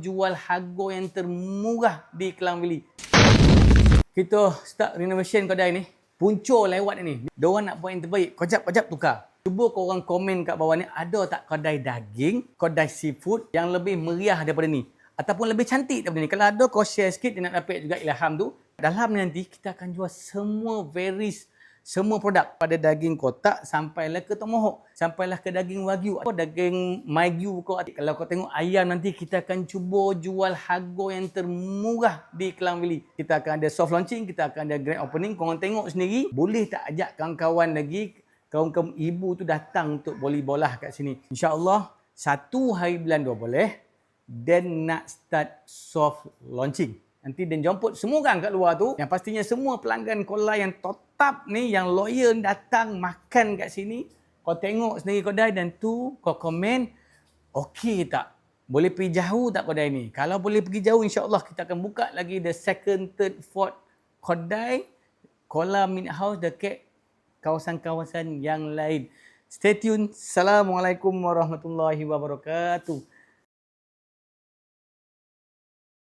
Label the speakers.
Speaker 1: jual harga yang termurah di Kelang Valley. Kita start renovation kedai ni. Punca lewat ni. Diorang nak buat yang terbaik. Kojap-kojap tukar. Cuba korang komen kat bawah ni, ada tak kedai daging, kedai seafood yang lebih meriah daripada ni? Ataupun lebih cantik daripada ni? Kalau ada, kau share sikit, dia nak dapat juga ilham tu. Dalam ni nanti, kita akan jual semua varies semua produk pada daging kotak sampailah ke tomohok sampailah ke daging wagyu. Atau daging magyu kau kalau kau tengok ayam nanti kita akan cuba jual harga yang termurah di Kelang Valley kita akan ada soft launching kita akan ada grand opening. Korang tengok sendiri. Boleh tak ajak kawan-kawan lagi? Kawan-kawan ibu tu datang untuk boli bola kat sini. Insyaallah satu hari bulan dua boleh. Then nak start soft launching Nanti dia jemput semua orang kat luar tu. Yang pastinya semua pelanggan Kola yang tetap ni, yang loyal datang makan kat sini. Kau tengok sendiri kedai dan tu kau komen, okey tak? Boleh pergi jauh tak kedai ni? Kalau boleh pergi jauh, insyaAllah kita akan buka lagi the second, third, fourth kedai Kola Meat House dekat kawasan-kawasan yang lain. Stay tune. Assalamualaikum warahmatullahi wabarakatuh.